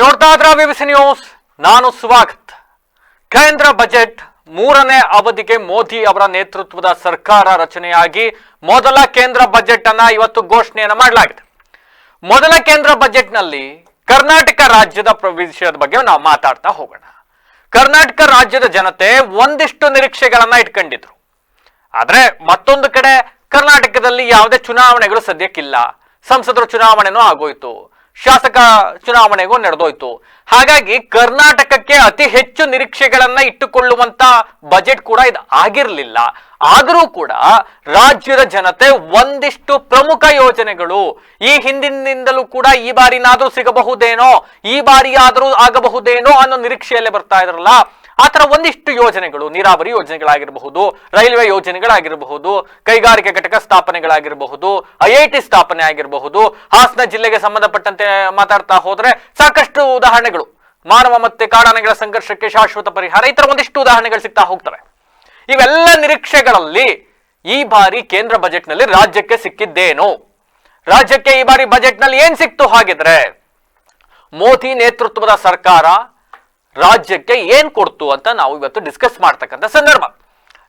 ನೋಡ್ತಾ ಇದ್ರ ನ್ಯೂಸ್, ನಾನು ಸ್ವಾಗತ್ ಕೇಂದ್ರ ಬಜೆಟ್ ಮೂರನೇ ಅವಧಿಗೆ ಮೋದಿ ಅವರ ನೇತೃತ್ವದ ಸರ್ಕಾರ ರಚನೆಯಾಗಿ ಮೊದಲ ಕೇಂದ್ರ ಬಜೆಟ್ ಅನ್ನ ಇವತ್ತು ಘೋಷಣೆಯನ್ನು ಮಾಡಲಾಗಿದೆ. ಮೊದಲ ಕೇಂದ್ರ ಬಜೆಟ್ನಲ್ಲಿ ಕರ್ನಾಟಕ ರಾಜ್ಯದ ವಿಷಯದ ಬಗ್ಗೆ ನಾವು ಮಾತಾಡ್ತಾ ಹೋಗೋಣ. ಕರ್ನಾಟಕ ರಾಜ್ಯದ ಜನತೆ ಒಂದಿಷ್ಟು ನಿರೀಕ್ಷೆಗಳನ್ನ ಇಟ್ಕೊಂಡಿದ್ರು. ಆದ್ರೆ ಮತ್ತೊಂದು ಕಡೆ ಕರ್ನಾಟಕದಲ್ಲಿ ಯಾವುದೇ ಚುನಾವಣೆಗಳು ಸದ್ಯಕ್ಕಿಲ್ಲ. ಸಂಸದರ ಚುನಾವಣೆನೂ ಆಗೋಯ್ತು. ಶಾಸಕ ಚುನಾವಣೆಗೂ ನಡೆದೋಯ್ತು. ಹಾಗಾಗಿ ಕರ್ನಾಟಕಕ್ಕೆ ಅತಿ ಹೆಚ್ಚು ನಿರೀಕ್ಷೆಗಳನ್ನ ಇಟ್ಟುಕೊಳ್ಳುವಂತ ಬಜೆಟ್ ಕೂಡ ಇದು ಆಗಿರಲಿಲ್ಲ. ಆದರೂ ಕೂಡ ರಾಜ್ಯದ ಜನತೆ ಒಂದಿಷ್ಟು ಪ್ರಮುಖ ಯೋಜನೆಗಳು ಈ ಹಿಂದಿನಿಂದಲೂ ಕೂಡ ಈ ಬಾರಿನಾದ್ರೂ ಸಿಗಬಹುದೇನೋ, ಈ ಬಾರಿಯಾದರೂ ಆಗಬಹುದೇನೋ ಅನ್ನೋ ನಿರೀಕ್ಷೆಯಲ್ಲೇ ಬರ್ತಾ ಇದ್ರಲ್ಲ ಆ ತರ ಒಂದಿಷ್ಟು ಯೋಜನೆಗಳು, ನೀರಾವರಿ ಯೋಜನೆಗಳಾಗಿರಬಹುದು, ರೈಲ್ವೆ ಯೋಜನೆಗಳಾಗಿರಬಹುದು, ಕೈಗಾರಿಕೆ ಘಟಕ ಸ್ಥಾಪನೆಗಳಾಗಿರಬಹುದು ಐಐಟಿ ಸ್ಥಾಪನೆ ಆಗಿರಬಹುದು, ಹಾಸನ ಜಿಲ್ಲೆಗೆ ಸಂಬಂಧಪಟ್ಟಂತೆ ಮಾತಾಡ್ತಾ ಹೋದ್ರೆ ಸಾಕಷ್ಟು ಉದಾಹರಣೆಗಳು. ಮಾನವ ಮತ್ತೆ ಕಾಡಾನೆಗಳ ಸಂಘರ್ಷಕ್ಕೆ ಶಾಶ್ವತ ಪರಿಹಾರ, ಈ ತರ ಒಂದಿಷ್ಟು ಉದಾಹರಣೆಗಳು ಸಿಗ್ತಾ ಹೋಗ್ತವೆ. ಇವೆಲ್ಲ ನಿರೀಕ್ಷೆಗಳಲ್ಲಿ ಈ ಬಾರಿ ಕೇಂದ್ರ ಬಜೆಟ್ನಲ್ಲಿ ರಾಜ್ಯಕ್ಕೆ ಸಿಕ್ಕಿದ್ದೇನು? ರಾಜ್ಯಕ್ಕೆ ಈ ಬಾರಿ ಬಜೆಟ್ನಲ್ಲಿ ಏನ್ ಸಿಕ್ತು ಹಾಗಿದ್ರೆ, ಮೋದಿ ನೇತೃತ್ವದ ಸರ್ಕಾರ ರಾಜ್ಯಕ್ಕೆ ಏನ್ ಕೊಡ್ತು ಅಂತ ನಾವು ಇವತ್ತು ಡಿಸ್ಕಸ್ ಮಾಡ್ತಕ್ಕಂಥ ಸಂದರ್ಭ.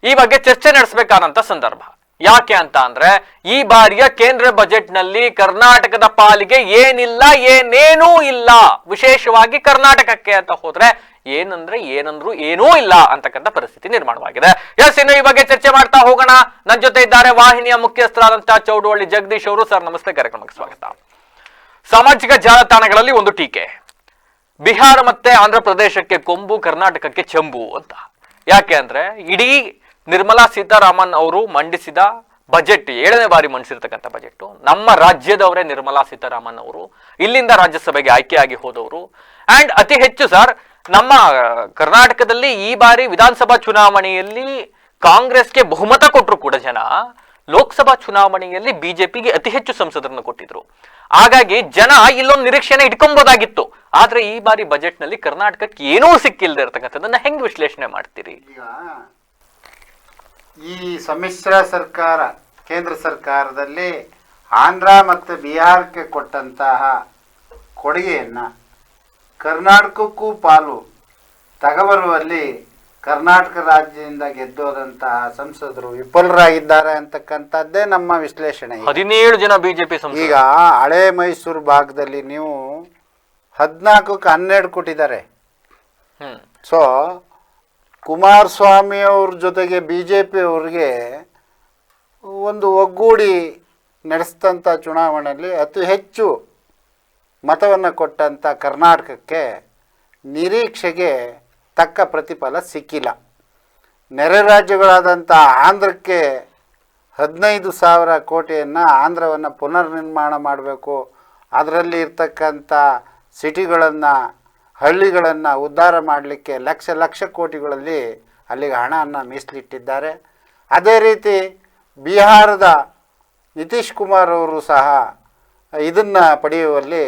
ಈ ಬಗ್ಗೆ ಚರ್ಚೆ ನಡೆಸಬೇಕಾದಂತ ಸಂದರ್ಭ. ಯಾಕೆ ಅಂತ ಅಂದ್ರೆ, ಈ ಬಾರಿಯ ಕೇಂದ್ರ ಬಜೆಟ್ನಲ್ಲಿ ಕರ್ನಾಟಕದ ಪಾಲಿಗೆ ಏನಿಲ್ಲ, ಏನೇನೂ ಇಲ್ಲ. ವಿಶೇಷವಾಗಿ ಕರ್ನಾಟಕಕ್ಕೆ ಅಂತ ಹೋದ್ರೆ, ಏನಂದ್ರೆ ಏನಂದ್ರು ಏನೂ ಇಲ್ಲ ಅಂತಕ್ಕಂಥ ಪರಿಸ್ಥಿತಿ ನಿರ್ಮಾಣವಾಗಿದೆ. ಎಸ್, ಇನ್ನು ಈ ಬಗ್ಗೆ ಚರ್ಚೆ ಮಾಡ್ತಾ ಹೋಗೋಣ. ನನ್ನ ಜೊತೆ ಇದ್ದಾರೆ ವಾಹಿನಿಯ ಮುಖ್ಯಸ್ಥರಾದಂತಹ ಚೌಡವಳ್ಳಿ ಜಗದೀಶ್ ಅವರು. ಸರ್, ನಮಸ್ತೆ. ಕಾರ್ಯಕ್ರಮಕ್ಕೆ ಸ್ವಾಗತ. ಸಾಮಾಜಿಕ ಜಾಲತಾಣಗಳಲ್ಲಿ ಒಂದು ಟೀಕೆ. ಬಿಹಾರ ಮತ್ತೆ ಆಂಧ್ರ ಪ್ರದೇಶಕ್ಕೆ ಕೊಂಬು, ಕರ್ನಾಟಕಕ್ಕೆ ಚೆಂಬು ಅಂತ. ಯಾಕೆ ಅಂದ್ರೆ ಇಡೀ ನಿರ್ಮಲಾ ಸೀತಾರಾಮನ್ ಅವರು ಮಂಡಿಸಿದ ಬಜೆಟ್, ಏಳನೇ ಬಾರಿ ಮಂಡಿಸಿರ್ತಕ್ಕಂಥ ಬಜೆಟ್ ನಮ್ಮ ರಾಜ್ಯದವರೇ ನಿರ್ಮಲಾ ಸೀತಾರಾಮನ್ ಅವರು, ಇಲ್ಲಿಂದ ರಾಜ್ಯಸಭೆಗೆ ಆಯ್ಕೆಯಾಗಿ ಹೋದವರು. ಅಂಡ್ ಅತಿ ಹೆಚ್ಚು ಸರ್ ನಮ್ಮ ಕರ್ನಾಟಕದಲ್ಲಿ ಈ ಬಾರಿ ವಿಧಾನಸಭಾ ಚುನಾವಣೆಯಲ್ಲಿ ಕಾಂಗ್ರೆಸ್ಗೆ ಬಹುಮತ ಕೊಟ್ಟರು ಕೂಡ ಜನ. ಲೋಕಸಭಾ ಚುನಾವಣೆಯಲ್ಲಿ ಬಿಜೆಪಿಗೆ ಅತಿ ಹೆಚ್ಚು ಸಂಸದರನ್ನು ಕೊಟ್ಟಿದ್ರು. ಹಾಗಾಗಿ ಜನ ಇಲ್ಲೊಂದು ನಿರೀಕ್ಷೆನ ಇಟ್ಕೊಂಬೋದಾಗಿತ್ತು ಆದ್ರೆ ಈ ಬಾರಿ ಬಜೆಟ್ನಲ್ಲಿ ಕರ್ನಾಟಕಕ್ಕೆ ಏನೂ ಸಿಕ್ಕಿಲ್ಲದೆ ಇರತಕ್ಕಂಥದ್ದನ್ನ ಹೆಂಗ್ ವಿಶ್ಲೇಷಣೆ ಮಾಡ್ತೀರಿ? ಈ ಸಮ್ಮಿಶ್ರ ಸರ್ಕಾರ, ಕೇಂದ್ರ ಸರ್ಕಾರದಲ್ಲಿ ಆಂಧ್ರ ಮತ್ತು ಬಿಹಾರಕ್ಕೆ ಕೊಟ್ಟಂತಹ ಕೊಡುಗೆಯನ್ನು ಕರ್ನಾಟಕಕ್ಕೂ ಪಾಲು ತಗಬರುವಲ್ಲಿ ಕರ್ನಾಟಕ ರಾಜ್ಯದಿಂದ ಗೆದ್ದೋದಂತಹ ಸಂಸದರು ವಿಫಲರಾಗಿದ್ದಾರೆ ಅಂತಕ್ಕಂಥದ್ದೇ ನಮ್ಮ ವಿಶ್ಲೇಷಣೆ. ಹದಿನೇಳು ಜನ ಬಿಜೆಪಿ ಈಗ ಹಳೆ ಮೈಸೂರು ಭಾಗದಲ್ಲಿ ನೀವು ಹದಿನಾಲ್ಕಕ್ಕೆ ಹನ್ನೆರಡು ಕೊಟ್ಟಿದ್ದಾರೆ. ಸೊ ಕುಮಾರಸ್ವಾಮಿ ಅವ್ರ ಜೊತೆಗೆ ಬಿ ಜೆ ಪಿ ಅವ್ರಿಗೆ ಒಂದು ಒಗ್ಗೂಡಿ ನಡೆಸಿದಂಥ ಚುನಾವಣೆಯಲ್ಲಿ ಅತಿ ಹೆಚ್ಚು ಮತವನ್ನು ಕೊಟ್ಟಂಥ ಕರ್ನಾಟಕಕ್ಕೆ ನಿರೀಕ್ಷೆಗೆ ತಕ್ಕ ಪ್ರತಿಫಲ ಸಿಕ್ಕಿಲ್ಲ. ನೆರೆ ರಾಜ್ಯಗಳಾದಂಥ ಆಂಧ್ರಕ್ಕೆ ಹದಿನೈದು ಸಾವಿರ ಕೋಟಿಯನ್ನು ಆಂಧ್ರವನ್ನು ಪುನರ್ ನಿರ್ಮಾಣ ಮಾಡಬೇಕು. ಅದರಲ್ಲಿ ಇರ್ತಕ್ಕಂಥ ಸಿಟಿಗಳನ್ನು, ಹಳ್ಳಿಗಳನ್ನು ಉದ್ಧಾರ ಮಾಡಲಿಕ್ಕೆ ಲಕ್ಷ ಲಕ್ಷ ಕೋಟಿಗಳಲ್ಲಿ ಅಲ್ಲಿಗೆ ಹಣವನ್ನು ಮೀಸಲಿಟ್ಟಿದ್ದಾರೆ. ಅದೇ ರೀತಿ ಬಿಹಾರದ ನಿತೀಶ್ ಕುಮಾರ್ ಅವರು ಸಹ ಇದನ್ನು ಪಡೆಯುವಲ್ಲಿ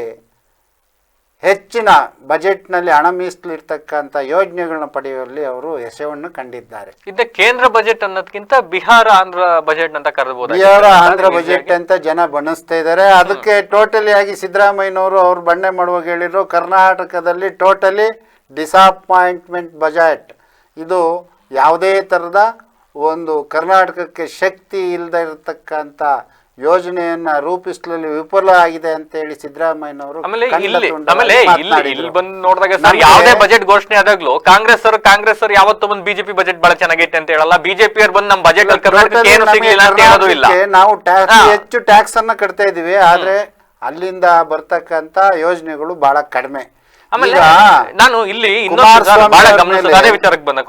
ಹೆಚ್ಚಿನ ಬಜೆಟ್ನಲ್ಲಿ ಹಣ ಮೀಸಲಿರ್ತಕ್ಕಂಥ ಯೋಜನೆಗಳನ್ನ ಪಡೆಯುವಲ್ಲಿ ಅವರು ಯಶವನ್ನು ಕಂಡಿದ್ದಾರೆ. ಇದು ಕೇಂದ್ರ ಬಜೆಟ್ ಅನ್ನೋದಕ್ಕಿಂತ ಬಿಹಾರ ಆಂಧ್ರ ಬಜೆಟ್ ಅಂತ ಕರೆದಬಹುದು ಬಿಹಾರ ಆಂಧ್ರ ಬಜೆಟ್ ಅಂತ ಜನ ಬಣ್ಣಿಸ್ತಾ ಇದ್ದಾರೆ. ಅದಕ್ಕೆ ಟೋಟಲಿ ಆಗಿ ಸಿದ್ದರಾಮಯ್ಯನವರು ಅವ್ರು ಬಣ್ಣೆ ಮಾಡುವಾಗ ಹೇಳಿದ್ರು ಕರ್ನಾಟಕದಲ್ಲಿ ಟೋಟಲಿ ಡಿಸಪಾಯಿಂಟ್ಮೆಂಟ್ ಬಜೆಟ್. ಇದು ಯಾವುದೇ ಥರದ ಒಂದು ಕರ್ನಾಟಕಕ್ಕೆ ಶಕ್ತಿ ಇಲ್ಲದೆ ಇರತಕ್ಕಂಥ ಯೋಜನೆಯನ್ನ ರೂಪಿಸಲು ವಿಫಲ ಆಗಿದೆ ಅಂತ ಹೇಳಿ ಸಿದ್ದರಾಮಯ್ಯನವರು ಆಮೇಲೆ ಇಲ್ಲಿ ಆಮೇಲೆ ಇಲ್ಲಿ ಮಾತನಾಡಿದ್ರು. ಇಲ್ಲಿ ಬಂದು ನೋಡಿದಾಗ ಸರ್ ಯಾವುದೇ ಬಜೆಟ್ ಘೋಷಣೆ ಆದಾಗ್ಲೂ ಕಾಂಗ್ರೆಸ್ ಅವರು ಕಾಂಗ್ರೆಸ್ ಅವರು ಯಾವತ್ತೂ ಬಂದು ಬಿಜೆಪಿ ಬಜೆಟ್ ಬಹಳ ಚೆನ್ನಾಗೈತೆ ಅಂತ ಹೇಳಲ್ಲ. ಬಿಜೆಪಿ ಅವರು ಬಂದು ನಮ್ಮ ಬಜೆಟ್ ಅಲ್ಲಿ ಕರ್ನಾಟಕಕ್ಕೆ ಏನು ನಮಗೆ ಅಂತ ಹೇಳೋದು ಇಲ್ಲ. ನಾವು ಟ್ಯಾಕ್ಸ್ ಹೆಚ್ಚು ಟ್ಯಾಕ್ಸ್ ಅನ್ನ ಕಟ್ತಾ ಇದೀವಿ. ಆದ್ರೆ ಅಲ್ಲಿಂದ ಬರ್ತಕ್ಕಂತ ಯೋಜನೆಗಳು ಬಹಳ ಕಡಿಮೆ. ಆಮೇಲೆ ನಾನು ಇಲ್ಲಿ ಇನ್ನೊಂದು ಬಹಳ ಅದೇ ವಿಚಾರಕ್ಕೆ ಬಂದ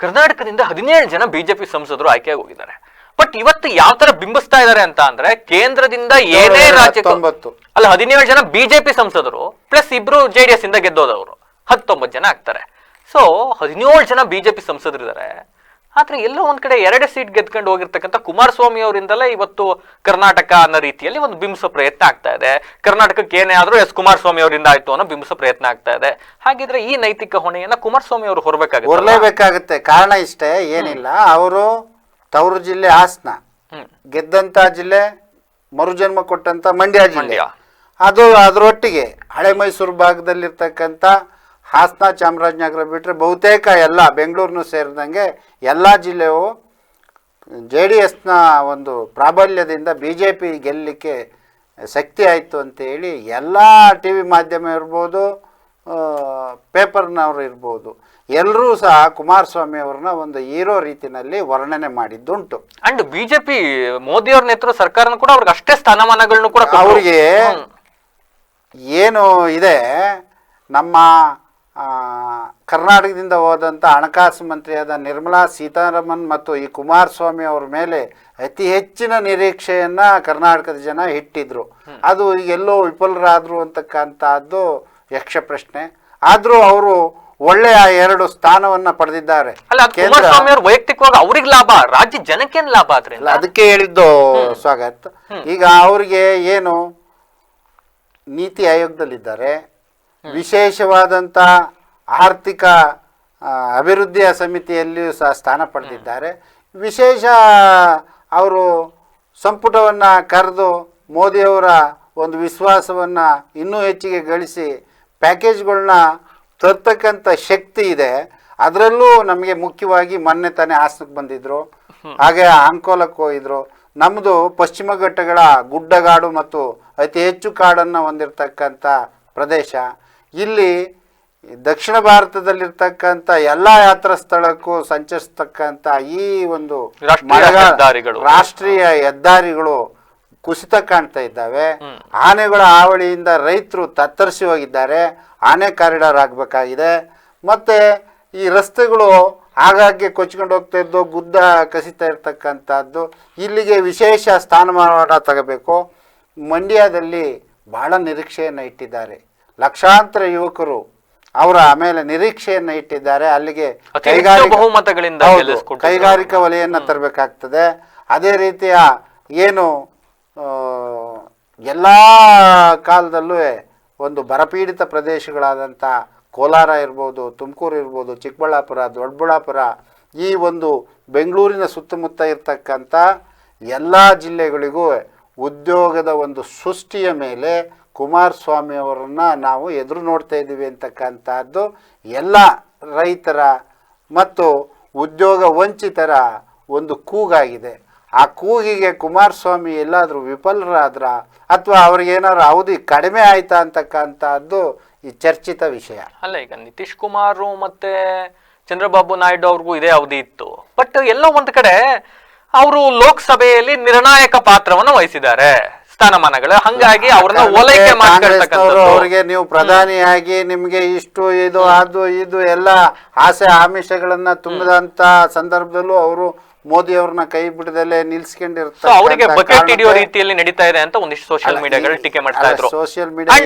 ಕರ್ನಾಟಕದಿಂದ ಹದಿನೇಳು ಜನ ಬಿಜೆಪಿ ಸಂಸದರು ಆಯ್ಕೆ ಹೋಗಿದ್ದಾರೆ ಬಟ್ ಇವತ್ತು ಯಾವ ತರ ಬಿಂಬಿಸ್ತಾ ಇದಾರೆ ಅಂತ ಅಂದ್ರೆ ಕೇಂದ್ರದಿಂದ ಏನೇ ರಾಜ್ಯ ರಾಜ್ಯಕ್ಕೆ ಅಲ್ಲ ಹದಿನೇಳು ಜನ ಬಿಜೆಪಿ ಸಂಸದರು ಪ್ಲಸ್ ಇಬ್ರು ಜೆಡಿಎಸ್ ಇಂದ ಗೆದ್ದೋದವರು. ಹತ್ತೊಂಬತ್ತು ಜನ ಆಗ್ತಾರೆ. ಸೊ ಹದಿನೇಳು ಜನ ಬಿಜೆಪಿ ಸಂಸದರಿದ್ದಾರೆ ಆದ್ರೆ ಎಲ್ಲೋ ಒಂದ್ ಕಡೆ ಎರಡು ಸೀಟ್ ಗೆದ್ಕೊಂಡು ಹೋಗಿರ್ತಕ್ಕಂಥ ಕುಮಾರಸ್ವಾಮಿ ಅವರಿಂದಲೇ ಇವತ್ತು ಕರ್ನಾಟಕ ಅನ್ನೋ ರೀತಿಯಲ್ಲಿ ಒಂದು ಬಿಂಬಿಸೋ ಪ್ರಯತ್ನ ಆಗ್ತಾ ಇದೆ. ಕರ್ನಾಟಕಕ್ಕೆ ಏನೇ ಆದ್ರೂ ಎಸ್ ಕುಮಾರಸ್ವಾಮಿ ಅವರಿಂದ ಆಯ್ತು ಅನ್ನೋ ಬಿಂಬಿಸೋ ಪ್ರಯತ್ನ ಆಗ್ತಾ ಇದೆ. ಹಾಗಿದ್ರೆ ಈ ನೈತಿಕ ಹೊಣೆಯನ್ನ ಕುಮಾರಸ್ವಾಮಿ ಅವರು ಹೊರಬೇಕಾಗುತ್ತೆ ಹೊರಲೇಬೇಕಾಗುತ್ತೆ. ಕಾರಣ ಇಷ್ಟೇ ಏನಿಲ್ಲ. ಅವರು ತವರು ಜಿಲ್ಲೆ ಹಾಸನ. ಗೆದ್ದಂತ ಜಿಲ್ಲೆ ಮರುಜನ್ಮ ಕೊಟ್ಟಂತ ಮಂಡ್ಯ ಜಿಲ್ಲೆ. ಅದು ಅದರೊಟ್ಟಿಗೆ ಹಳೆ ಮೈಸೂರು ಭಾಗದಲ್ಲಿರ್ತಕ್ಕಂಥ ಹಾಸನ ಚಾಮರಾಜನಗರ ಬಿಟ್ಟರೆ ಬಹುತೇಕ ಎಲ್ಲ ಬೆಂಗಳೂರನ್ನು ಸೇರಿದಂಗೆ ಎಲ್ಲ ಜಿಲ್ಲೆಯು ಜೆ ಡಿ ಎಸ್ನ ಒಂದು ಪ್ರಾಬಲ್ಯದಿಂದ ಬಿ ಜೆ ಪಿ ಗೆಲ್ಲಲಿಕ್ಕೆ ಶಕ್ತಿ ಆಯಿತು ಅಂತೇಳಿ ಎಲ್ಲ ಟಿ ವಿ ಮಾಧ್ಯಮ ಇರ್ಬೋದು ಪೇಪರ್ನವ್ರು ಇರ್ಬೋದು. ಎಲ್ಲರೂ ಸಹ ಕುಮಾರಸ್ವಾಮಿ ಅವ್ರನ್ನ ಒಂದು ಹೀರೋ ರೀತಿಯಲ್ಲಿ ವರ್ಣನೆ ಮಾಡಿದ್ದುಂಟು. ಅಂಡ್ ಬಿಜೆಪಿ ಮೋದಿ ಅವ್ರ ನೇತೃತ್ವ ಸರ್ಕಾರ ಕೂಡ ಅವ್ರಿಗೆ ಅಷ್ಟೇ ಸ್ಥಾನಮಾನಗಳನ್ನು ಕೂಡ. ಅವ್ರಿಗೆ ಏನು ಇದೆ ನಮ್ಮ ಕರ್ನಾಟಕದಿಂದ ಹೋದಂಥ ಹಣಕಾಸು ಮಂತ್ರಿಯಾದ ನಿರ್ಮಲಾ ಸೀತಾರಾಮನ್ ಮತ್ತು ಈ ಕುಮಾರಸ್ವಾಮಿ ಅವ್ರ ಮೇಲೆ ಅತಿ ಹೆಚ್ಚಿನ ನಿರೀಕ್ಷೆಯನ್ನ ಕರ್ನಾಟಕದ ಜನ ಇಟ್ಟಿದ್ರು. ಅದು ಎಲ್ಲೋ ವಿಫಲರಾದರು ಅಂತಕ್ಕಂಥದ್ದು ಯಕ್ಷ ಪ್ರಶ್ನೆ ಆದರೂ ಅವರು ಒಳ್ಳೆಯ ಎರಡು ಸ್ಥಾನವನ್ನ ಪಡೆದಿದ್ದಾರೆ. ಅಲ್ಲ ಅದು ಕುಮಾರಸ್ವಾಮಿ ಅವ್ರ ವೈಯಕ್ತಿಕವಾಗಿ ಅವ್ರಿಗೆ ಲಾಭ ರಾಜ್ಯ ಜನಕ್ಕೆ ಲಾಭ ಆದ್ರೆ ಅಲ್ಲ ಅದಕ್ಕೆ ಹೇಳಿದ್ದು ಸ್ವಾಗತ್. ಈಗ ಅವರಿಗೆ ಏನು ನೀತಿ ಆಯೋಗದಲ್ಲಿದ್ದಾರೆ. ವಿಶೇಷವಾದಂಥ ಆರ್ಥಿಕ ಆ, ಅಭಿವೃದ್ಧಿಯ ಸಮಿತಿಯಲ್ಲಿಯೂ ಸಹ ಸ್ಥಾನ ಪಡೆದಿದ್ದಾರೆ. ವಿಶೇಷ ಅವರು ಸಂಪುಟವನ್ನು ಕರೆದು ಮೋದಿಯವರ ಒಂದು ವಿಶ್ವಾಸವನ್ನು ಇನ್ನೂ ಹೆಚ್ಚಿಗೆ ಗಳಿಸಿ ಪ್ಯಾಕೇಜ್ಗಳನ್ನ ತರ್ತಕ್ಕಂಥ ಶಕ್ತಿ ಇದೆ. ಅದರಲ್ಲೂ ನಮಗೆ ಮುಖ್ಯವಾಗಿ ಮೊನ್ನೆ ತಾನೇ ಹಾಸನಕ್ಕೆ ಬಂದಿದ್ರು. ಹಾಗೆ ಅಂಕೋಲಕ್ಕೆ ಹೋಗಿದ್ರು. ನಮ್ಮದು ಪಶ್ಚಿಮ ಘಟ್ಟಗಳ ಗುಡ್ಡಗಾಡು ಮತ್ತು ಅತಿ ಹೆಚ್ಚು ಕಾಡನ್ನು ಹೊಂದಿರತಕ್ಕಂಥ ಪ್ರದೇಶ. ಇಲ್ಲಿ ದಕ್ಷಿಣ ಭಾರತದಲ್ಲಿರ್ತಕ್ಕಂಥ ಎಲ್ಲ ಯಾತ್ರಾ ಸ್ಥಳಕ್ಕೂ ಸಂಚರಿಸ್ತಕ್ಕಂಥ ಈ ಒಂದು ರಾಷ್ಟ್ರೀಯ ಹೆದ್ದಾರಿಗಳು. ಕುಸಿತ ಕಾಣ್ತಾ ಇದ್ದಾವೆ. ಆನೆಗಳ ಹಾವಳಿಯಿಂದ ರೈತರು ತತ್ತರಿಸಿ ಹೋಗಿದ್ದಾರೆ. ಆನೆ ಕಾರಿಡಾರ್ ಆಗಬೇಕಾಗಿದೆ. ಮತ್ತು ಈ ರಸ್ತೆಗಳು ಆಗಾಗ್ಗೆ ಕೊಚ್ಕೊಂಡು ಹೋಗ್ತಾ ಇದ್ದು ಗುದ್ದ ಕಸಿತಾ ಇರ್ತಕ್ಕಂಥದ್ದು. ಇಲ್ಲಿಗೆ ವಿಶೇಷ ಸ್ಥಾನಮಾನ ತಗೋಬೇಕು. ಮಂಡ್ಯದಲ್ಲಿ ಬಹಳ ನಿರೀಕ್ಷೆಯನ್ನು ಇಟ್ಟಿದ್ದಾರೆ. ಲಕ್ಷಾಂತರ ಯುವಕರು ಅವರ ಆಮೇಲೆ ನಿರೀಕ್ಷೆಯನ್ನು ಇಟ್ಟಿದ್ದಾರೆ. ಅಲ್ಲಿಗೆ ಕೈಗಾರಿಕಾ-. ಕೈಗಾರಿಕಾ ವಲಯನ್ನ ತರಬೇಕಾಗ್ತದೆ. ಅದೇ ರೀತಿಯ ಏನು ಎಲ್ಲ ಕಾಲದಲ್ಲೂ ಒಂದು ಬರಪೀಡಿತ ಪ್ರದೇಶಗಳಾದಂಥ ಕೋಲಾರ ಇರ್ಬೋದು, ತುಮಕೂರು ಇರ್ಬೋದು, ಚಿಕ್ಕಬಳ್ಳಾಪುರ, ದೊಡ್ಡಬಳ್ಳಾಪುರ, ಈ ಒಂದು ಬೆಂಗಳೂರಿನ ಸುತ್ತಮುತ್ತ ಇರ್ತಕ್ಕಂಥ ಎಲ್ಲ ಜಿಲ್ಲೆಗಳಿಗೂ ಉದ್ಯೋಗದ ಒಂದು ಸೃಷ್ಟಿಯ ಮೇಲೆ ಕುಮಾರಸ್ವಾಮಿ ಅವರನ್ನು ನಾವು ಎದುರು ನೋಡ್ತಾ ಇದ್ದೀವಿ ಅಂತಕ್ಕಂಥದ್ದು ಎಲ್ಲ ರೈತರ ಮತ್ತು ಉದ್ಯೋಗ ವಂಚಿತರ ಒಂದು ಕೂಗಾಗಿದೆ. ಆ ಕೂಗಿಗೆ ಕುಮಾರಸ್ವಾಮಿ ಎಲ್ಲಾದರೂ ವಿಫಲರಾದ್ರ? ಅಥವಾ ಅವ್ರಿಗೇನಾದ್ರು ಅವಧಿ ಕಡಿಮೆ ಆಯ್ತಾ ಅಂತಕ್ಕಂಥದ್ದು ಈ ಚರ್ಚಿತ ವಿಷಯ? ಅಲ್ಲ ಈಗ ನಿತೀಶ್ ಕುಮಾರು ಮತ್ತೆ ಚಂದ್ರಬಾಬು ನಾಯ್ಡು ಅವ್ರಿಗೂ ಇದೇ ಅವಧಿ ಇತ್ತು. ಬಟ್ ಎಲ್ಲೋ ಒಂದ್ ಕಡೆ ಅವರು ಲೋಕಸಭೆಯಲ್ಲಿ ನಿರ್ಣಾಯಕ ಪಾತ್ರವನ್ನು ವಹಿಸಿದ್ದಾರೆ ಸ್ಥಾನಮಾನಗಳು. ಹಂಗಾಗಿ ಅವ್ರನ್ನ ಓಲೈಕೆ ಅವರಿಗೆ ನೀವು ಪ್ರಧಾನಿಯಾಗಿ ನಿಮಗೆ ಇಷ್ಟು ಇದು ಅದು ಇದು ಎಲ್ಲ ಆಸೆ ಆಮಿಷಗಳನ್ನ ತುಂಬಿದಂತ ಸಂದರ್ಭದಲ್ಲೂ ಅವರು ಮೋದಿ ಅವ್ರನ್ನ ಕೈ ಬಿಡದಲ್ಲೇ ನಿಲ್ಸ್ಕೊಂಡಿರ್ತಾರೆ ಅವರಿಗೆ ಬಕೆಟ್ ಹಿಡಿಯೋ ರೀತಿಯಲ್ಲಿ ನಡೀತಾ ಇದೆ ಅಂತ ಒಂದಿಷ್ಟು ಸೋಷಿಯಲ್ ಮೀಡಿಯಾಗಳು ಟೀಕೆ ಮಾಡ್ತಾ ಇದ್ರು. ಸೋಷಿಯಲ್ ಮೀಡಿಯಾ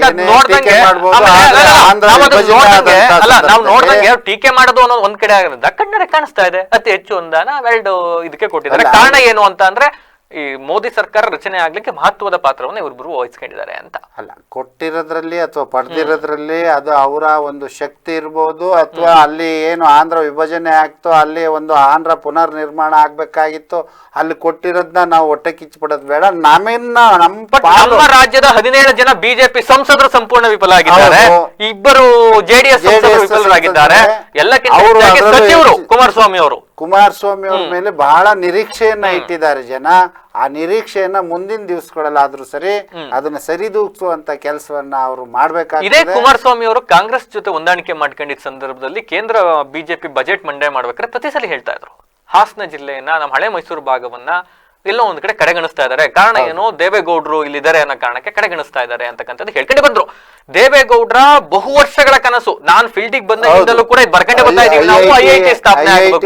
ಟೀಕೆ ಮಾಡೋದು ಅನ್ನೋದು ಒಂದ್ ಕಡೆ ಆಗಿರೋದು ಕಣ್ಣರೆ ಕಾಣಿಸ್ತಾ ಇದೆ. ಅತಿ ಹೆಚ್ಚು ಅನುದಾನ ವೆಲ್ಡ್ ಇದಕ್ಕೆ ಕೊಟ್ಟಿದ್ದಾರೆ. ಕಾರಣ ಏನು ಅಂತ ಅಂದ್ರೆ ಈ ಮೋದಿ ಸರ್ಕಾರ ರಚನೆ ಆಗ್ಲಿಕ್ಕೆ ಮಹತ್ವದ ಪಾತ್ರವನ್ನು ಇವರಿಬ್ಬರು ವಹಿಸ್ಕೊಂಡಿದ್ದಾರೆ ಅಂತ. ಅಲ್ಲ ಕೊಟ್ಟಿರೋದ್ರಲ್ಲಿ ಅಥವಾ ಪಡೆದಿರೋದ್ರಲ್ಲಿ ಅದು ಅವರ ಒಂದು ಶಕ್ತಿ ಇರ್ಬೋದು ಅಥವಾ ಅಲ್ಲಿ ಏನು ಆಂಧ್ರ ವಿಭಜನೆ ಆಗ್ತೋ ಅಲ್ಲಿ ಒಂದು ಆಂಧ್ರ ಪುನರ್ ನಿರ್ಮಾಣ ಆಗ್ಬೇಕಾಗಿತ್ತು ಅಲ್ಲಿ ಕೊಟ್ಟಿರೋದನ್ನ ನಾವು ಹೊಟ್ಟೆ ಕಿಚ್ಚಿಬಿಡೋದು ಬೇಡ. ನಮ್ಮನ್ನ ನಮ್ಮ ರಾಜ್ಯದ ಹದಿನೇಳು ಜನ ಬಿಜೆಪಿ ಸಂಸದರು ಸಂಪೂರ್ಣ ವಿಫಲ ಆಗಿದ್ದಾರೆ ಇಬ್ಬರು ಜೆಡಿಎಸ್ ವಿಫಲರಾಗಿದ್ದಾರೆ. ಎಲ್ಲಕ್ಕಿಂತ ಸಚಿವರು ಕುಮಾರಸ್ವಾಮಿ ಅವರು. ಕುಮಾರಸ್ವಾಮಿ ಅವ್ರ ಮೇಲೆ ಬಹಳ ನಿರೀಕ್ಷೆಯನ್ನ ಇಟ್ಟಿದ್ದಾರೆ ಜನ. ಆ ನಿರೀಕ್ಷೆಯನ್ನ ಮುಂದಿನ ದಿವಸಗಳಲ್ಲಾದ್ರೂ ಸರಿ ಅದನ್ನ ಸರಿದೂಗಿಸುವಂತ ಕೆಲಸವನ್ನ ಅವರು ಇದೇ ಮಾಡ್ಬೇಕಾಗಿದೆ ಕುಮಾರಸ್ವಾಮಿ ಅವರು ಕಾಂಗ್ರೆಸ್ ಜೊತೆ ಹೊಂದಾಣಿಕೆ ಮಾಡ್ಕೊಂಡಿದ್ದ ಸಂದರ್ಭದಲ್ಲಿ ಕೇಂದ್ರ ಬಿಜೆಪಿ ಬಜೆಟ್ ಮಂಡನೆ ಮಾಡ್ಬೇಕಾದ್ರೆ ಪ್ರತಿ ಸಲ ಹೇಳ್ತಾ ಇದ್ರು. ಹಾಸನ ಜಿಲ್ಲೆಯನ್ನ ನಮ್ಮ ಹಳೆ ಮೈಸೂರು ಭಾಗವನ್ನ ಎಲ್ಲೋ ಒಂದ್ ಕಡೆ ಕಡೆಗಣಿಸ್ತಾ ಇದ್ದಾರೆ. ಕಾರಣ ಏನು? ದೇವೇಗೌಡರು ಇಲ್ಲಿದ್ದಾರೆ ಅನ್ನೋ ಕಾರಣಕ್ಕೆ ಕಡೆಗಣಿಸ್ತಾ ಇದ್ದಾರೆ ಅಂತಕ್ಕಂಥದ್ದು ಹೇಳ್ಕೊಂಡು ಬಂದ್ರು. ದೇವೇಗೌಡ್ರ ಬಹು ವರ್ಷಗಳ ಕನಸು. ನಾನ್ ಫೀಲ್ಡಿಗೆ ಬಂದಾಗಿಂದಲೂ ಕೂಡ ಬರ್ಕೊಂಡೆ ಬರ್ತಾ ಇದೀವಿ ನಾವು ಸ್ಥಾಪನೆ ಆಗ್ಬೇಕು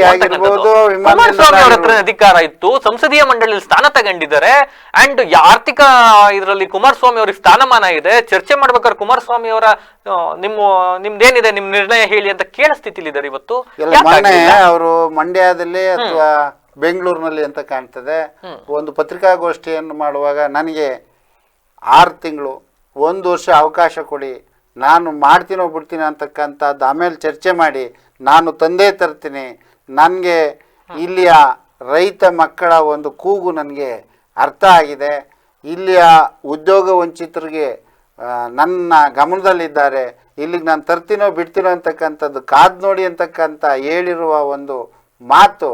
ಕುಮಾರಸ್ವಾಮಿ ಅವ್ರ ಹತ್ರ ಅಧಿಕಾರ ಇತ್ತು. ಸಂಸದೀಯ ಮಂಡಳಿಯಲ್ಲಿ ಸ್ಥಾನ ತಗೊಂಡಿದ್ದಾರೆ. ಅಂಡ್ ಆರ್ಥಿಕ ಇದರಲ್ಲಿ ಕುಮಾರಸ್ವಾಮಿ ಅವ್ರಿಗೆ ಸ್ಥಾನಮಾನ ಇದೆ. ಚರ್ಚೆ ಮಾಡ್ಬೇಕಾದ್ರೆ ಕುಮಾರಸ್ವಾಮಿ ಅವರ ನಿಮ್ಮ ನಿಮ್ದೇನಿದೆ ನಿಮ್ ನಿರ್ಣಯ ಹೇಳಿ ಅಂತ ಕೇಳ ಸ್ಥಿತಿಲಿದ್ದಾರೆ ಇವತ್ತು. ಅವರು ಮಂಡ್ಯದಲ್ಲಿ ಅಥವಾ ಬೆಂಗಳೂರಿನಲ್ಲಿ ಅಂತ ಕಾಣ್ತದೆ. ಒಂದು ಪತ್ರಿಕಾಗೋಷ್ಠಿಯನ್ನು ಮಾಡುವಾಗ ನನಗೆ ಆರು ತಿಂಗಳು ಒಂದು ವರ್ಷ ಅವಕಾಶ ಕೊಡಿ ನಾನು ಮಾಡ್ತೀನೋ ಬಿಡ್ತೀನೋ ಅಂತಕ್ಕಂಥದ್ದು ಆಮೇಲೆ ಚರ್ಚೆ ಮಾಡಿ ನಾನು ತಂದೆ ತರ್ತೀನಿ. ನನಗೆ ಇಲ್ಲಿಯ ರೈತ ಮಕ್ಕಳ ಒಂದು ಕೂಗು ನನಗೆ ಅರ್ಥ ಆಗಿದೆ. ಇಲ್ಲಿಯ ಉದ್ಯೋಗ ವಂಚಿತರಿಗೆ ನನ್ನ ಗಮನದಲ್ಲಿದ್ದಾರೆ. ಇಲ್ಲಿಗೆ ನಾನು ತರ್ತೀನೋ ಬಿಡ್ತೀನೋ ಅಂತಕ್ಕಂಥದ್ದು ಕಾದು ನೋಡಿ ಅಂತಕ್ಕಂಥ ಹೇಳಿರುವ ಒಂದು ಮಾತು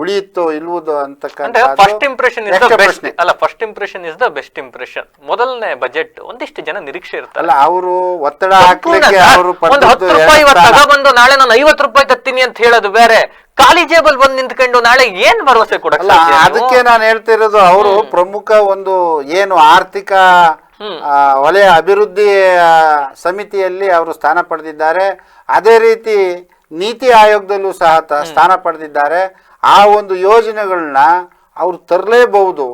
ಉಳಿಯುತ್ತೋ ಇಲ್ವುದೋ ಅಂತಕ್ಕಂಥ first impression is the best ಅಲ್ಲ first impression is the best impression ಮೊದಲನೇ ಬಜೆಟ್ ಒಂದಿಷ್ಟು ಜನ ನಿರೀಕ್ಷೆ ಇರ್ತಾರೆ. ಅವರು ಒತ್ತಡ ಬಂದು ಹಾಕ್ಲಿಕ್ಕೆ ಅವರು ಒಂದು ಹತ್ತು ರೂಪಾಯಿ ಇವತ್ತು. ತಗೊಬಂದು ನಾಳೆ ನಾನು ಐವತ್ತು ರೂಪಾಯಿ ತತ್ತೀನಿ ಅಂತ ಹೇಳೋದು ಬೇರೆ. ಖಾಲಿ ಜೇಬಲ್ ಬಂದು ನಿಂತ್ಕೊಂಡು ನಾಳೆ ಏನ್ ಭರವಸೆ ಕೊಡಲ್ಲ ಅದಕ್ಕೆ ನಾನು ಹೇಳ್ತಿರೋದು ಅವರು ಪ್ರಮುಖ ಒಂದು ಏನು ಆರ್ಥಿಕ ವಲಯ ಅಭಿವೃದ್ಧಿ ಸಮಿತಿಯಲ್ಲಿ ಅವರು ಸ್ಥಾನ ಪಡೆದಿದ್ದಾರೆ. ಅದೇ ರೀತಿ ನೀತಿ ಆಯೋಗದಲ್ಲೂ ಸಹ ಸ್ಥಾನ ಪಡೆದಿದ್ದಾರೆ. ಆ ಒಂದು ಯೋಜನೆಗಳನ್ನ ಅವ್ರು ತರಲೇಬಹುದು.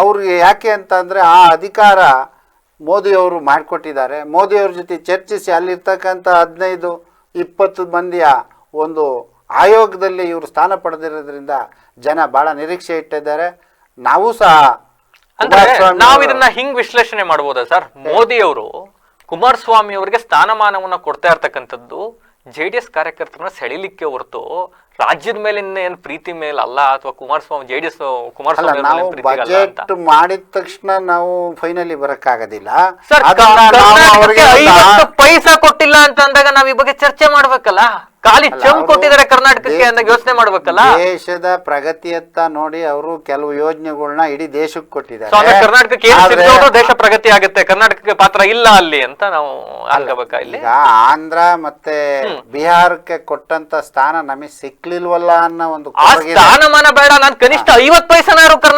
ಅವ್ರಿಗೆ ಯಾಕೆ ಅಂತ ಅಂದ್ರೆ ಆ ಅಧಿಕಾರ ಮೋದಿಯವರು ಮಾಡಿಕೊಟ್ಟಿದ್ದಾರೆ. ಮೋದಿಯವ್ರ ಜೊತೆ ಚರ್ಚಿಸಿ ಅಲ್ಲಿರ್ತಕ್ಕಂತ ಹದಿನೈದು ಇಪ್ಪತ್ತು ಮಂದಿಯ ಒಂದು ಆಯೋಗದಲ್ಲಿ ಇವರು ಸ್ಥಾನ ಪಡೆದಿರೋದ್ರಿಂದ ಜನ ಬಹಳ ನಿರೀಕ್ಷೆ ಇಟ್ಟಿದ್ದಾರೆ. ನಾವು ಸಹ ನಾವು ಇದನ್ನ ಹಿಂಗ್ ವಿಶ್ಲೇಷಣೆ ಮಾಡಬಹುದಾ ಸರ್? ಮೋದಿ ಅವರು ಕುಮಾರಸ್ವಾಮಿ ಅವರಿಗೆ ಸ್ಥಾನಮಾನವನ್ನ ಕೊಡ್ತಾ ಇರ್ತಕ್ಕಂಥದ್ದು ಜೆ ಡಿ ಎಸ್ ಕಾರ್ಯಕರ್ತರನ್ನ ಸೆಳಿಲಿಕ್ಕೆ ಹೊರತು ರಾಜ್ಯದ ಮೇಲಿನ ಏನ್ ಪ್ರೀತಿ ಮೇಲೆ ಅಲ್ಲ ಅಥವಾ Kumaraswamy J D S Kumaraswamy budget ಮಾಡಿದ ತಕ್ಷಣ ನಾವು ಫೈನಲಿ ಬರಕ್ಕಾಗೋದಿಲ್ಲ. ಪೈಸಾ ಕೊಟ್ಟಿಲ್ಲ ಅಂತ ಅಂದಾಗ ನಾವ್ ಈ ಬಗ್ಗೆ ಚರ್ಚೆ ಮಾಡ್ಬೇಕಲ್ಲ? ಖಾಲಿ ಚಮ್ ಕೊಟ್ಟಿದ್ದಾರೆ ಕರ್ನಾಟಕಕ್ಕೆ ಅಂತ ಅಂದಾಗ ಯೋಚನೆ ಮಾಡ್ಬೇಕಲ್ಲ? ದೇಶದ ಪ್ರಗತಿಯತ್ತ ನೋಡಿ ಅವರು ಕೆಲವು ಯೋಜನೆಗಳನ್ನ ಇಡೀ ದೇಶಕ್ಕೆ ಕೊಟ್ಟಿದ್ದಾರೆ. ಕರ್ನಾಟಕಕ್ಕೆ ದೇಶ ಪ್ರಗತಿ ಆಗುತ್ತೆ. ಕರ್ನಾಟಕಕ್ಕೆ ಪಾತ್ರ ಇಲ್ಲ ಅಲ್ಲಿ ಅಂತ ನಾವು ಅನ್ಕೋಬೇಕಾ ಇಲ್ಲಿ? ಆಂಧ್ರ ಮತ್ತೆ ಬಿಹಾರಕ್ಕೆ ಕೊಟ್ಟಂತ ಸ್ಥಾನ ನಮಗೆ ಸಿಕ್ಲಿಲ್ವಲ್ಲ ಅನ್ನೋ ಒಂದು. ಸ್ಥಾನಮಾನ ಬೇಡ. ನಾನು ಕನಿಷ್ಠ ಐವತ್ ಪೈಸನಾರು ಕರ್ನಾಟಕಕ್ಕೆ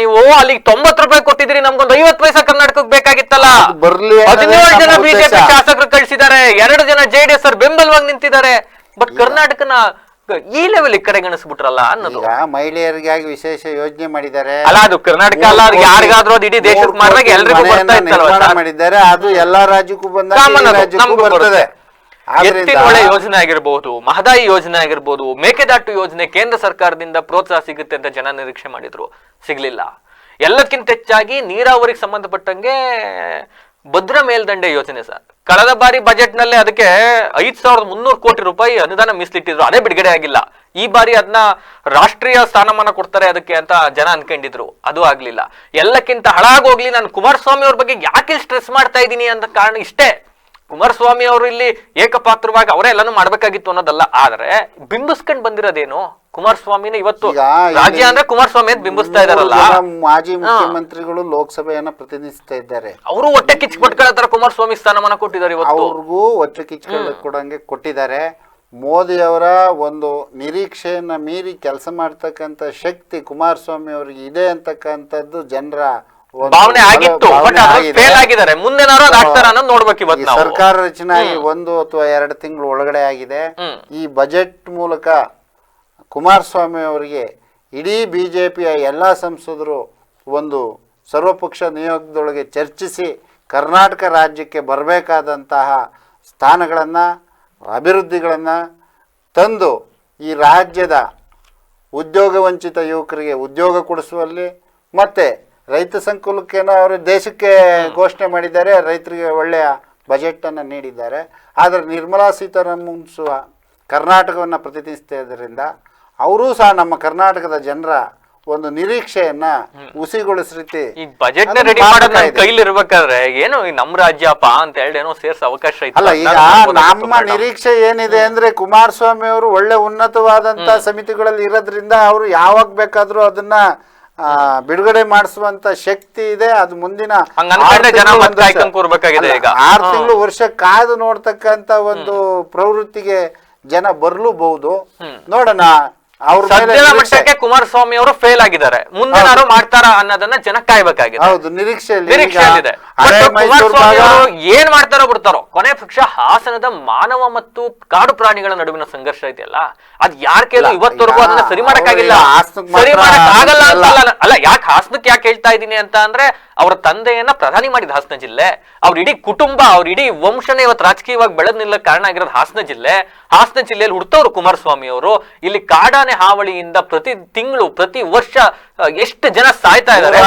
ನೀವು ಅಲ್ಲಿಗೆ ತೊಂಬತ್ ರೂಪಾಯಿ ಕೊಟ್ಟಿದ್ರಿ ನಮ್ಗೊಂದು ಐವತ್ ಪೈಸಾ ಕರ್ನಾಟಕಕ್ಕೆ ಬೇಕಾಗಿತ್ತಲ್ಲ. ಬರ್ಲಿ ಹದಿನೇಳು ಜನ ಬಿಜೆಪಿ ಶಾಸಕರು ಕಳಿಸಿದ್ದಾರೆ ಎರಡು ಜನ ಜೆಡಿಎಸ್ ಅವ್ರು ಬೆಂಬಲವಾಗಿ ನಿಂತಿದ್ದಾರೆ. ಬಟ್ ಕರ್ನಾಟಕನ ಈ ಲೆವೆಲ್ ಈ ಕಡೆಗಣಿಸ್ಬಿಟ್ರಲ್ಲ ಅನ್ನೋದು. ಮಹಿಳೆಯರಿಗಾಗಿ ವಿಶೇಷ ಯೋಜನೆ ಮಾಡಿದ್ದಾರೆ. ಅಲ್ಲ ಅದು ಕರ್ನಾಟಕ ಅಲ್ಲ ಯಾರಿಗಾದ್ರೂ ಅದು ಇಡೀ ದೇಶಕ್ಕೆ ಮಾಡಿದಾಗ ಎಲ್ಲರಿಗೂ ಮಾಡಿದ್ದಾರೆ ಅದು ಎಲ್ಲಾ ರಾಜ್ಯಕ್ಕೂ ಬಂದ ಬರ್ತದೆ. ಬರುತ್ತೆ. ಎತ್ತಿನ ಹೊಳೆ ಯೋಜನೆ ಆಗಿರಬಹುದು ಮಹದಾಯಿ ಯೋಜನೆ ಆಗಿರ್ಬೋದು, ಮೇಕೆದಾಟು ಯೋಜನೆ ಕೇಂದ್ರ ಸರ್ಕಾರದಿಂದ ಪ್ರೋತ್ಸಾಹ ಸಿಗುತ್ತೆ ಅಂತ ಜನ ನಿರೀಕ್ಷೆ ಮಾಡಿದ್ರು. ಸಿಗ್ಲಿಲ್ಲ. ಎಲ್ಲಕ್ಕಿಂತ ಹೆಚ್ಚಾಗಿ ನೀರಾವರಿಗೆ ಸಂಬಂಧಪಟ್ಟಂಗೆ ಭದ್ರ ಮೇಲ್ದಂಡೆ ಯೋಜನೆ ಸರ್. ಕಳೆದ ಬಾರಿ ಬಜೆಟ್ನಲ್ಲಿ ಅದಕ್ಕೆ ಐದ್ ಸಾವಿರದ ಮುನ್ನೂರು ಕೋಟಿ ರೂಪಾಯಿ ಅನುದಾನ ಮೀಸಲಿಟ್ಟಿದ್ರು. ಅದೇ ಬಿಡುಗಡೆ ಆಗಿಲ್ಲ. ಈ ಬಾರಿ ಅದನ್ನ ರಾಷ್ಟ್ರೀಯ ಸ್ಥಾನಮಾನ ಕೊಡ್ತಾರೆ ಅದಕ್ಕೆ ಅಂತ ಜನ ಅನ್ಕೊಂಡಿದ್ರು. ಅದು ಆಗ್ಲಿಲ್ಲ. ಎಲ್ಲಕ್ಕಿಂತ ಹಳಾಗೋಗ್ಲಿ ನಾನು ಕುಮಾರಸ್ವಾಮಿ ಅವ್ರ ಬಗ್ಗೆ ಯಾಕೆ ಸ್ಟ್ರೆಸ್ ಮಾಡ್ತಾ ಇದ್ದೀನಿ ಅಂತ ಕಾರಣ ಇಷ್ಟೇ. ಕುಮಾರಸ್ವಾಮಿ ಅವರು ಇಲ್ಲಿ ಏಕಪಾತ್ರವಾಗಿ ಅವರೇ ಎಲ್ಲಾನು ಮಾಡ್ಬೇಕಾಗಿತ್ತು ಅನ್ನೋದಲ್ಲ. ಆದ್ರೆ ಬಿಂಬಿಸ್ಕೊಂಡ್ ಬಂದಿರೋದೇನು? ಕುಮಾರಸ್ವಾಮಿನ ಇವತ್ತು ರಾಜ್ಯ ಅಂದ್ರೆ ಕುಮಾರಸ್ವಾಮಿ ಅಂತ ಬಿಂಬಿಸ್ತಾ ಇದಾರಲ್ಲ. ಮಾಜಿ ಮುಖ್ಯಮಂತ್ರಿಗಳು ಲೋಕಸಭೆಯನ್ನ ಪ್ರತಿನಿಧಿಸ್ತಾ ಇದ್ದಾರೆ. ಅವರು ಹೊಟ್ಟೆ ಕಿಚ್ಚು ಪಟ್ಕೊಳ್ಳೋ ಕುಮಾರಸ್ವಾಮಿ ಸ್ಥಾನಮಾನ ಕೊಟ್ಟಿದ್ದಾರೆ ಇವತ್ತು. ಅವ್ರಿಗೂ ಹೊಟ್ಟೆ ಕಿಚ್ಕೊಂಡು ಕೊಡಂಗೆ ಕೊಟ್ಟಿದ್ದಾರೆ. ಮೋದಿಯವರ ಒಂದು ನಿರೀಕ್ಷೆಯನ್ನ ಮೀರಿ ಕೆಲಸ ಮಾಡ್ತಕ್ಕಂಥ ಶಕ್ತಿ ಕುಮಾರಸ್ವಾಮಿ ಅವರಿಗೆ ಇದೆ ಅಂತಕ್ಕಂಥದ್ದು ಜನರ ಭಾವನೆ ಆಗಿತ್ತು ಬಟ್ ಅದು ಫೇಲ್ ಆಗಿದ್ದಾರೆ. ಮುಂದೆನಾರು ಅದು ಆಗ್ತಾರ ಅನ್ನೋದು ನೋಡ್ಬೇಕು ಇವತ್ತು ನಾವು. ಸರ್ಕಾರ ರಚನೆ ಆಗಿ ಒಂದು ಅಥವಾ ಎರಡು ತಿಂಗಳು ಒಳಗಡೆ ಆಗಿದೆ. ಈ ಬಜೆಟ್ ಮೂಲಕ ಕುಮಾರಸ್ವಾಮಿ ಅವರಿಗೆ ಇಡೀ ಬಿಜೆಪಿಯ ಜೆ ಪಿಯ ಎಲ್ಲ ಸಂಸದರು ಒಂದು ಸರ್ವಪಕ್ಷ ನಿಯೋಗದೊಳಗೆ ಚರ್ಚಿಸಿ ಕರ್ನಾಟಕ ರಾಜ್ಯಕ್ಕೆ ಬರಬೇಕಾದಂತಹ ಸ್ಥಾನಗಳನ್ನು ಅಭಿವೃದ್ಧಿಗಳನ್ನು ತಂದು ಈ ರಾಜ್ಯದ ಉದ್ಯೋಗ ವಂಚಿತ ಯುವಕರಿಗೆ ಉದ್ಯೋಗ ಕೊಡಿಸುವಲ್ಲಿ ಮತ್ತು ರೈತ ಸಂಕುಲಕ್ಕೇನೋ ಅವರು ದೇಶಕ್ಕೆ ಘೋಷಣೆ ಮಾಡಿದ್ದಾರೆ ರೈತರಿಗೆ ಒಳ್ಳೆಯ ಬಜೆಟನ್ನು ನೀಡಿದ್ದಾರೆ. ಆದರೆ ನಿರ್ಮಲಾ ಸೀತಾರಾಮನ್ ಸಹ ಕರ್ನಾಟಕವನ್ನು ಪ್ರತಿನಿಧಿಸ್ತಿದ್ದರಿಂದ ಅವರೂ ಸಹ ನಮ್ಮ ಕರ್ನಾಟಕದ ಜನರ ಒಂದು ನಿರೀಕ್ಷೆಯನ್ನ ಹುಸಿಗೊಳಿಸ ರೀತಿ ಈ ಬಜೆಟ್ ರೆಡಿ. ಕೈಲಿ ಇರ್ಬೇಕಾದ್ರೆ ಏನು ನಮ್ಮ ನಮ್ ರಾಜ್ಯಪ್ಪ ಅಂತ ಹೇಳಿ ಏನೋ ಸೇರ್ಸ ಅವಕಾಶ ಇತ್ತು. ಅಲ್ಲ ಈಗ ನಮ್ಮ. ನಿರೀಕ್ಷೆ ಏನಿದೆ ಅಂದ್ರೆ ಕುಮಾರಸ್ವಾಮಿ ಅವರು ಒಳ್ಳೆ ಉನ್ನತವಾದಂತ ಸಮಿತಿಗಳಲ್ಲಿ ಇರೋದ್ರಿಂದ ಅವರು ಯಾವಾಗ ಬೇಕಾದ್ರೂ ಅದನ್ನ ಬಿಡುಗಡೆ ಮಾಡಿಸುವಂತ ಶಕ್ತಿ ಇದೆ. ಅದು ಮುಂದಿನ ಆರು ತಿಂಗಳು ವರ್ಷ- ಕಾಯ್ದು ನೋಡ್ತಕ್ಕಂತ ಒಂದು ಪ್ರವೃತ್ತಿಗೆ ಜನ ಬರ್ಲೂಬಹುದು. ನೋಡೋಣ ಸದ್ಯದ. ಮಟ್ಟಕ್ಕೆ ಕುಮಾರಸ್ವಾಮಿ ಅವರು ಫೇಲ್ ಆಗಿದ್ದಾರೆ. ಮುಂದೇನಾರು ಮಾಡ್ತಾರ ಅನ್ನೋದನ್ನ ಜನ ಕಾಯ್ಬೇಕಾಗಿದೆ. ಹೌದು ನಿರೀಕ್ಷೆ ನಿರೀಕ್ಷೆಯಲ್ಲಿದೆ ಕುಮಾರಸ್ವಾಮಿ ಅವರು ಏನ್ ಮಾಡ್ತಾರೋ ಬಿಡ್ತಾರೋ. ಕೊನೆ ಪಕ್ಷ ಹಾಸನದ ಮಾನವ ಮತ್ತು ಕಾಡು ಪ್ರಾಣಿಗಳ ನಡುವಿನ ಸಂಘರ್ಷ ಇದೆಯಲ್ಲ ಅದ್ ಯಾರ ಕೇಳಿ ಇವತ್ತವರೆಗೂ ಅದನ್ನ ಸರಿ ಮಾಡಕ್ಕಾಗಿಲ್ಲ. ಸರಿ ಆಗಲ್ಲ. ಅಂತಲ್ಲ ಅಲ್ಲ ಯಾಕೆ ಹಾಸನಕ್ಕೆ ಯಾಕೆ ಹೇಳ್ತಾ ಇದ್ದೀನಿ ಅಂತ ಅಂದ್ರೆ ಅವ್ರ ತಂದೆಯನ್ನ ಪ್ರಧಾನಿ ಮಾಡಿದ ಹಾಸನ ಜಿಲ್ಲೆ ಅವ್ರ ಇಡೀ ಕುಟುಂಬ ಅವ್ರ ಇಡೀ ವಂಶನೇ ಇವತ್ತು ರಾಜಕೀಯವಾಗಿ ಬೆಳೆದ್ ನಿಲ್ಲಕ್ ಕಾರಣ ಆಗಿರೋದು ಹಾಸನ ಜಿಲ್ಲೆ. ಹಾಸನ ಜಿಲ್ಲೆಯಲ್ಲಿ ಹುಡ್ತವ್ರು ಕುಮಾರಸ್ವಾಮಿ ಅವರು ಇಲ್ಲಿ ಕಾಡಾನೆ ಹಾವಳಿಯಿಂದ ಪ್ರತಿ ತಿಂಗಳು ಪ್ರತಿ ವರ್ಷ ಎಷ್ಟು ಜನ ಸಾಯ್ತಾ ಇದ್ದಾರೆ?